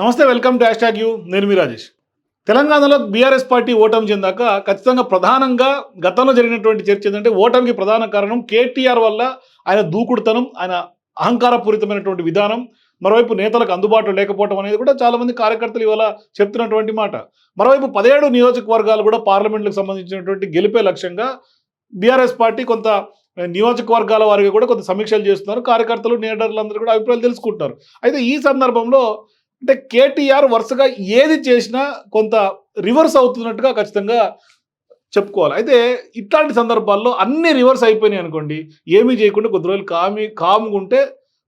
నమస్తే welcome to hashtag U. నేను మీ రాజేష్. తెలంగాణలో బీఆర్ఎస్ పార్టీ ఓటమి చెందాక ఖచ్చితంగా ప్రధానంగా గతంలో జరిగినటువంటి చర్చ ఏంటంటే ఓటమికి ప్రధాన కారణం కేటీఆర్ వల్ల ఆయన దూకుడుతనం ఆయన అహంకారపూరితమైనటువంటి విధానం మరోవైపు నేతలకు అందుబాటులో లేకపోవడం అనేది కూడా చాలామంది కార్యకర్తలు ఇవాళ చెప్తున్నటువంటి మాట. మరోవైపు పదిహేడు నియోజకవర్గాలు కూడా పార్లమెంట్లకు సంబంధించినటువంటి గెలిపే లక్ష్యంగా బీఆర్ఎస్ పార్టీ కొంత నియోజకవర్గాల వారికి కూడా కొంత సమీక్షలు చేస్తున్నారు. కార్యకర్తలు నేడర్లు అందరూ కూడా అభిప్రాయాలు తెలుసుకుంటారు అయితే ఈ సందర్భంలో అంటే కేటీఆర్ వరుసగా ఏది చేసినా కొంత రివర్స్ అవుతున్నట్టుగా ఖచ్చితంగా చెప్పుకోవాలి. అయితే ఇట్లాంటి సందర్భాల్లో అన్ని రివర్స్ అయిపోయినాయి అనుకోండి ఏమీ చేయకుండా కొద్ది రోజులు కామి కాముకుంటే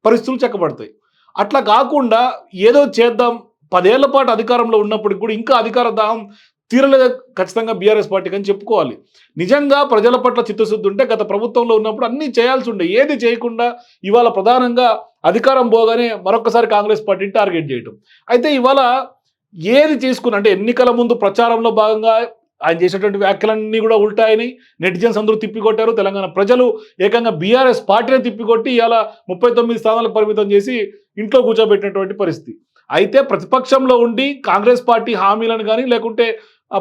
పరిస్థితులు చెక్కబడతాయి. అట్లా కాకుండా ఏదో చేద్దాం పదేళ్ళ పాటు అధికారంలో ఉన్నప్పటికి కూడా ఇంకా అధికార దాహం తీరలేదు ఖచ్చితంగా బీఆర్ఎస్ పార్టీకి అని చెప్పుకోవాలి. నిజంగా ప్రజల పట్ల చిత్తశుద్ధి ఉంటే గత ప్రభుత్వంలో ఉన్నప్పుడు అన్నీ చేయాల్సి ఉండే. ఏది చేయకుండా ఇవాళ ప్రధానంగా అధికారం పోగానే మరొకసారి కాంగ్రెస్ పార్టీని టార్గెట్ చేయటం. అయితే ఇవాళ ఏది తీసుకుని అంటే ఎన్నికల ముందు ప్రచారంలో భాగంగా ఆయన చేసినటువంటి వ్యాఖ్యలన్నీ కూడా ఉంటాయని నెటిజన్స్ అందరూ తిప్పికొట్టారు. తెలంగాణ ప్రజలు ఏకంగా బీఆర్ఎస్ పార్టీని తిప్పికొట్టి ఇవాళ ముప్పై తొమ్మిది స్థానాలకు పరిమితం చేసి ఇంట్లో కూర్చోబెట్టినటువంటి పరిస్థితి. అయితే ప్రతిపక్షంలో ఉండి కాంగ్రెస్ పార్టీ హామీలను కానీ లేకుంటే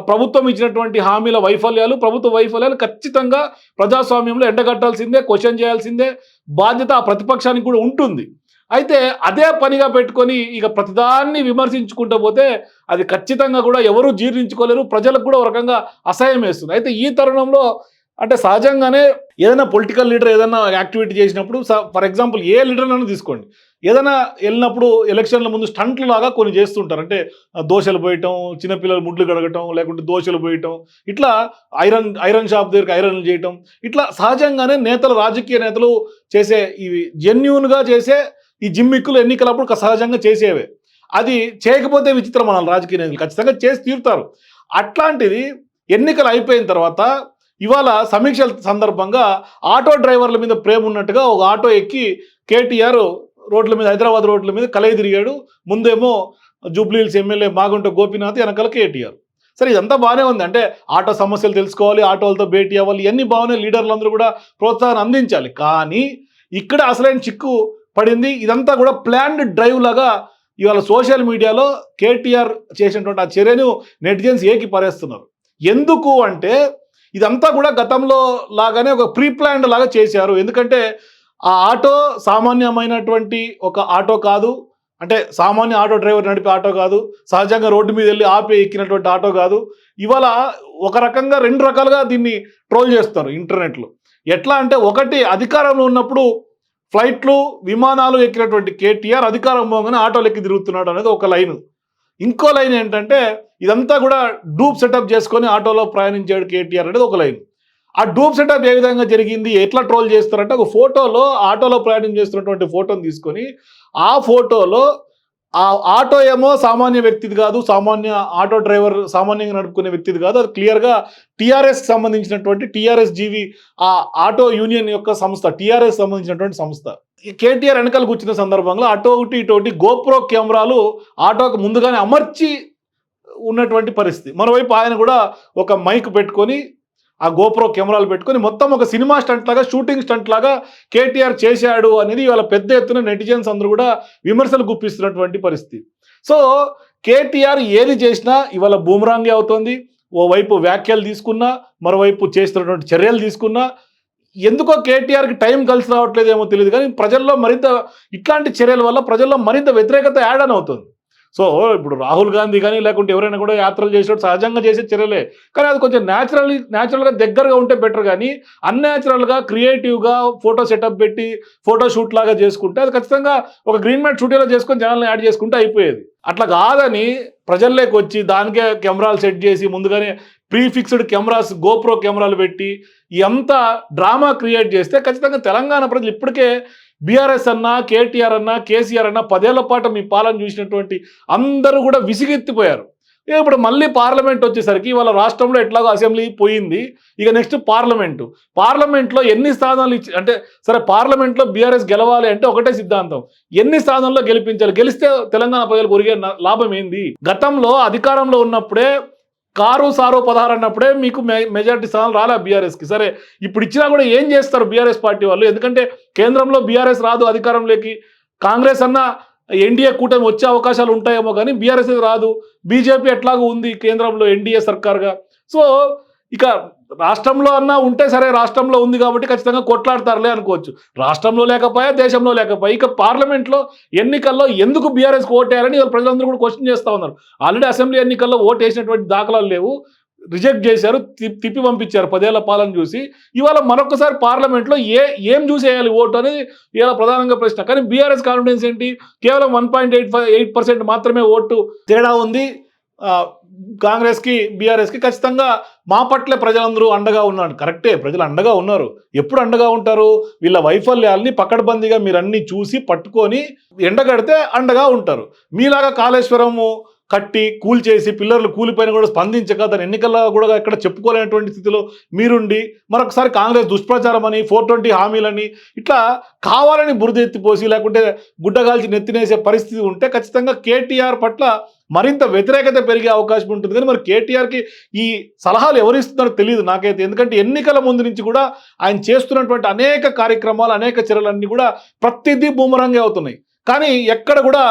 ప్రభుత్వం ఇచ్చినటువంటి హామీల వైఫల్యాలు ప్రభుత్వ వైఫల్యాలు ఖచ్చితంగా ప్రజాస్వామ్యంలో ఎండగట్టాల్సిందే క్వశ్చన్ చేయాల్సిందే బాధ్యత ఆ ప్రతిపక్షానికి కూడా ఉంటుంది. అయితే అదే పనిగా పెట్టుకొని ఇక ప్రతిదాన్ని విమర్శించుకుంటూ పోతే అది ఖచ్చితంగా కూడా ఎవరు జీర్ణించుకోలేరు ప్రజలకు కూడా ఒక రకంగా అసహ్యం వేస్తుంది. అయితే ఈ తరుణంలో అంటే సహజంగానే ఏదైనా పొలిటికల్ లీడర్ ఏదైనా యాక్టివిటీ చేసినప్పుడు ఫర్ ఎగ్జాంపుల్ ఏ లీడర్నైనా తీసుకోండి. ఏదైనా వెళ్ళినప్పుడు ఎలక్షన్ల ముందు స్టంట్లు లాగా కొన్ని చేస్తుంటారు. అంటే దోశలు పోయటం చిన్నపిల్లలు ముడ్లు కడగటం లేకుంటే దోశలు పోయటం ఇట్లా ఐరన్ ఐరన్ షాప్ దగ్గరికి ఐరన్లు చేయటం ఇట్లా సహజంగానే నేతలు రాజకీయ నేతలు చేసే ఇవి జెన్యున్గా చేసే ఈ జిమ్మిక్కులు ఎన్నికలప్పుడు సహజంగా చేసేవే. అది చేయకపోతే విచిత్రం మన రాజకీయ నేతలు. ఖచ్చితంగా చేసి తీరుతారు. అట్లాంటిది ఎన్నికలు అయిపోయిన తర్వాత ఇవాళ సమీక్షల సందర్భంగా ఆటో డ్రైవర్ల మీద ప్రేమ ఉన్నట్టుగా ఒక ఆటో ఎక్కి కేటీఆర్ రోడ్ల మీద హైదరాబాద్ రోడ్ల మీద కలయి తిరిగాడు. ముందేమో జూబ్లీహిల్స్ ఎమ్మెల్యే మాగుంట గోపీనాథ్ వెనకాల కేటీఆర్. సరే ఇదంతా బాగానే ఉంది. అంటే ఆటో సమస్యలు తెలుసుకోవాలి ఆటోలతో భేటీ అవ్వాలి ఇవన్నీ బాగానే లీడర్లందరూ కూడా ప్రోత్సాహం అందించాలి. కానీ ఇక్కడ అసలైన చిక్కు పడింది. ఇదంతా కూడా ప్లాన్డ్ డ్రైవ్ లాగా ఇవాళ సోషల్ మీడియాలో కేటీఆర్ చేసినటువంటి ఆ చర్యను నెటిజన్స్ ఏకి పరేస్తున్నారు ఎందుకు అంటే ఇదంతా కూడా గతంలో లాగానే ఒక ప్రీ ప్లాన్డ్ లాగా చేశారు. ఎందుకంటే ఆ ఆటో సామాన్యమైనటువంటి ఒక ఆటో కాదు. అంటే సామాన్య ఆటో డ్రైవర్ నడిపే ఆటో కాదు. సహజంగా రోడ్డు మీద వెళ్ళి ఆపి ఎక్కినటువంటి ఆటో కాదు. ఇవాళ ఒక రకంగా రెండు రకాలుగా దీన్ని ట్రోల్ చేస్తారు ఇంటర్నెట్లో. ఎట్లా అంటే ఒకటి అధికారంలో ఉన్నప్పుడు ఫ్లైట్లు విమానాలు ఎక్కినటువంటి కేటీఆర్ అధికారం పోగానే ఆటోలు ఎక్కి తిరుగుతున్నాడు అనేది ఒక లైన్. ఇంకో లైన్ ఏంటంటే ఇదంతా కూడా డూప్ సెటప్ చేసుకొని ఆటోలో ప్రయాణించాడు కేటీఆర్ అనేది ఒక లైన్. ఆ డూప్ సెటప్ ఏ విధంగా జరిగింది ఎట్లా ట్రోల్ చేస్తారంటే ఒక ఫోటోలో ఆటోలో ప్రయాణం చేస్తున్నటువంటి ఫోటోని తీసుకొని ఆ ఫోటోలో ఆ ఆటో ఏమో సామాన్య వ్యక్తిది కాదు సామాన్య ఆటో డ్రైవర్ సామాన్యంగా నడుపుకునే వ్యక్తిది కాదు. అది క్లియర్గా టీఆర్ఎస్ సంబంధించినటువంటి టీఆర్ఎస్ జీవి ఆ ఆటో యూనియన్ యొక్క సంస్థ టీఆర్ఎస్ సంబంధించినటువంటి సంస్థ. ఈ కేటీఆర్ వెనకాల కూర్చున్న సందర్భంలో అటో ఒకటి ఇటు ఒకటి గోప్రో కెమెరాలు ఆటోకు ముందుగానే అమర్చి ఉన్నటువంటి పరిస్థితి. మరోవైపు ఆయన కూడా ఒక మైక్ పెట్టుకొని ఆ గోప్రో కెమెరాలు పెట్టుకొని మొత్తం ఒక సినిమా స్టంట్ లాగా షూటింగ్ స్టంట్ లాగా కేటీఆర్ చేశాడు అనేది ఇవాళ పెద్ద ఎత్తున నెటిజన్స్ అందరూ కూడా విమర్శలు గుప్పిస్తున్నటువంటి పరిస్థితి. సో కేటీఆర్ ఏది చేసినా ఇవాళ బూమరాంగే అవుతోంది. ఓవైపు వ్యాఖ్యలు తీసుకున్నా మరోవైపు చేస్తున్నటువంటి చర్యలు తీసుకున్నా ఎందుకో కేటీఆర్కి టైం కలిసి రావట్లేదేమో తెలియదు కానీ ప్రజల్లో మరింత ఇట్లాంటి చర్యల వల్ల ప్రజల్లో మరింత వ్యతిరేకత యాడ్ అని అవుతుంది. సో ఇప్పుడు రాహుల్ గాంధీ కానీ లేకుంటే ఎవరైనా కూడా యాత్రలు చేసినట్టు సహజంగా చేసే చర్యలే. కానీ అది కొంచెం న్యాచురల్ న్యాచురల్గా దగ్గరగా ఉంటే బెటర్ కానీ అన్యాచురల్గా క్రియేటివ్గా ఫోటో సెటప్ పెట్టి ఫోటో షూట్ లాగా చేసుకుంటే అది ఖచ్చితంగా ఒక గ్రీన్ మ్యాట్ షూటింగ్లో చేసుకొని జనాలను యాడ్ చేసుకుంటే అయిపోయేది. అట్లా కాదని ప్రజల్లోకి వచ్చి దానికే కెమెరాలు సెట్ చేసి ముందుగానే ప్రీ ఫిక్స్డ్ కెమెరాస్ గోప్రో కెమెరాలు పెట్టి ఎంత డ్రామా క్రియేట్ చేస్తే ఖచ్చితంగా తెలంగాణ ప్రజలు ఇప్పటికే బీఆర్ఎస్ అన్నా కేటీఆర్ అన్నా కేసీఆర్ అన్నా పదేళ్ళ పాటు మీ పాలన చూసినటువంటి అందరూ కూడా విసిగెత్తిపోయారు. ఇప్పుడు మళ్ళీ పార్లమెంట్ వచ్చేసరికి వాళ్ళ రాష్ట్రంలో ఎట్లాగో అసెంబ్లీ పోయింది. ఇక నెక్స్ట్ పార్లమెంటు. పార్లమెంట్లో ఎన్ని స్థానాలు ఇచ్చి అంటే సరే పార్లమెంట్లో బీఆర్ఎస్ గెలవాలి అంటే ఒకటే సిద్ధాంతం. ఎన్ని స్థానాల్లో గెలిపించాలి? గెలిస్తే తెలంగాణ ప్రజలకు ఒరిగే లాభం ఏంది? గతంలో అధికారంలో ఉన్నప్పుడే కారు సారు పదహారు అన్నప్పుడే మీకు మె- మెజారిటీ స్థానాలు రాలే బీఆర్ఎస్కి సరే ఇప్పుడు ఇచ్చినా కూడా ఏం చేస్తారు బీఆర్ఎస్ పార్టీ వాళ్ళు? ఎందుకంటే కేంద్రంలో బీఆర్ఎస్ రాదు అధికారంలోకి. కాంగ్రెస్ అన్న ఎన్డీఏ కూటమి వచ్చే అవకాశాలు ఉంటాయేమో కానీ బీఆర్ఎస్ రాదు. బీజేపీ ఎట్లాగూ ఉంది కేంద్రంలో ఎన్డీఏ సర్కార్గా. సో ఇక రాష్ట్రంలో అన్నా ఉంటే సరే రాష్ట్రంలో ఉంది కాబట్టి ఖచ్చితంగా కొట్లాడతారులే అనుకోవచ్చు. రాష్ట్రంలో లేకపోయా దేశంలో లేకపోయా? ఇక పార్లమెంట్లో ఎన్నికల్లో ఎందుకు బీఆర్ఎస్కి ఓటేయాలని ప్రజలందరూ కూడా క్వశ్చన్ చేస్తూ ఉన్నారు. ఆల్రెడీ అసెంబ్లీ ఎన్నికల్లో ఓటు వేసినటువంటి దాఖలాలు లేవు. రిజెక్ట్ చేశారు తిప్పి పంపించారు పదేళ్ళ పాలన చూసి. ఇవాళ మరొకసారి పార్లమెంట్లో ఏ ఏం చూసి వేయాలి ఓటు అనేది ఇవాళ ప్రధానంగా ప్రశ్న. కానీ బీఆర్ఎస్ కాన్ఫిడెన్స్ ఏంటి? కేవలం one point eight five eight percent మాత్రమే ఓటు తేడా ఉంది. కాంగ్రెస్కి బీఆర్ఎస్కి ఖచ్చితంగా మా పట్ల ప్రజలందరూ అండగా ఉన్నారు. కరెక్టే ప్రజలు అండగా ఉన్నారు. ఎప్పుడు అండగా ఉంటారు? వీళ్ళ వైఫల్యాల్ని పకడ్బందీగా మీరు అన్ని చూసి పట్టుకొని ఎండగడితే అండగా ఉంటారు. మీలాగా కాళేశ్వరము కట్టి కూల్చేసి పిల్లర్లు కూలిపోయిన కూడా స్పందించక దాని ఎన్నికల్లో కూడా ఎక్కడ చెప్పుకోలేనటువంటి స్థితిలో మీరుండి మరొకసారి కాంగ్రెస్ దుష్ప్రచారం అని ఫోర్ ట్వంటీ హామీలని ఇట్లా కావాలని బురదెత్తిపోసి లేకుంటే గుడ్డగాల్చి నెత్తినేసే పరిస్థితి ఉంటే ఖచ్చితంగా కేటీఆర్ పట్ల మరింత వ్యతిరేకత పెరిగే అవకాశం ఉంటుంది. కానీ మరి కేటీఆర్కి ఈ సలహాలు ఎవరు ఇస్తున్నారో తెలియదు నాకైతే. ఎందుకంటే ఎన్నికల ముందు నుంచి కూడా ఆయన చేస్తున్నటువంటి అనేక కార్యక్రమాలు అనేక చర్యలన్నీ కూడా ప్రతిదీ బూమరంగే అవుతున్నాయి. కానీ ఎక్కడ కూడా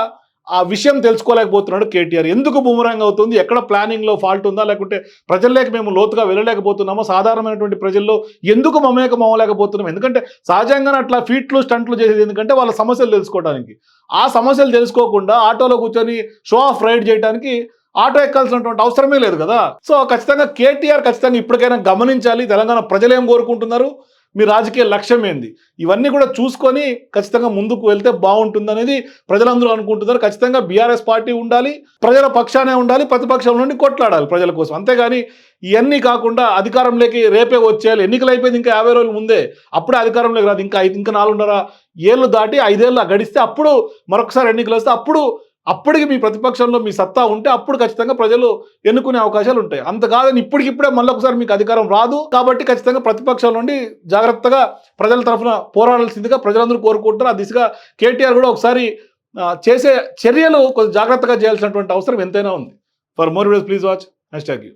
ఆ విషయం తెలుసుకోలేకపోతున్నాడు కేటీఆర్. ఎందుకు బూమరంగ్ అవుతుంది? ఎక్కడ ప్లానింగ్లో ఫాల్ట్ ఉందా? లేకుంటే ప్రజల్లోకి మేము లోతుగా వెళ్ళలేకపోతున్నామో? సాధారణమైనటువంటి ప్రజల్లో ఎందుకు మమేకం అవ్వలేకపోతున్నాం? ఎందుకంటే సహజంగానే అట్లా ఫీట్లు స్టంట్లు చేసేది ఎందుకంటే వాళ్ళ సమస్యలు తెలుసుకోవడానికి. ఆ సమస్యలు తెలుసుకోకుండా ఆటోలో కూర్చొని షో ఆఫ్ రైడ్ చేయడానికి ఆటో ఎక్కాల్సినటువంటి అవసరమే లేదు కదా. సో ఖచ్చితంగా కేటీఆర్ ఖచ్చితంగా ఇప్పటికైనా గమనించాలి. తెలంగాణ ప్రజలు ఏం కోరుకుంటున్నారు? మీ రాజకీయ లక్ష్యం ఏంది? ఇవన్నీ కూడా చూసుకొని ఖచ్చితంగా ముందుకు వెళ్తే బాగుంటుంది అనేది ప్రజలందరూ అనుకుంటున్నారు. ఖచ్చితంగా బీఆర్ఎస్ పార్టీ ఉండాలి ప్రజల పక్షానే ఉండాలి ప్రతిపక్షం నుండి కొట్లాడాలి ప్రజల కోసం. అంతేగాని ఇవన్నీ కాకుండా అధికారంలోకి రేపే వచ్చేయాలి. ఎన్నికలు అయిపోయింది ఇంకా యాభై రోజుల ముందే. అప్పుడే అధికారంలోకి రాదు. ఇంకా ఇంకా నాలుగున్నర ఏళ్ళు దాటి ఐదేళ్ళు గడిస్తే అప్పుడు మరొకసారి ఎన్నికలు వస్తే అప్పుడు అప్పటికి మీ ప్రతిపక్షంలో మీ సత్తా ఉంటే అప్పుడు ఖచ్చితంగా ప్రజలు ఎన్నుకునే అవకాశాలు ఉంటాయి. అంత కాదని ఇప్పటికిప్పుడే మళ్ళీ ఒకసారి మీకు అధికారం రాదు. కాబట్టి ఖచ్చితంగా ప్రతిపక్షాల నుండి జాగ్రత్తగా ప్రజల తరఫున పోరాడాల్సిందిగా ప్రజలందరూ కోరుకుంటారు ఆ దిశగా కేటీఆర్ కూడా ఒకసారి చేసే చర్యలు కొంచెం జాగ్రత్తగా చేయాల్సినటువంటి అవసరం ఎంతైనా ఉంది. For more videos please watch hashtag U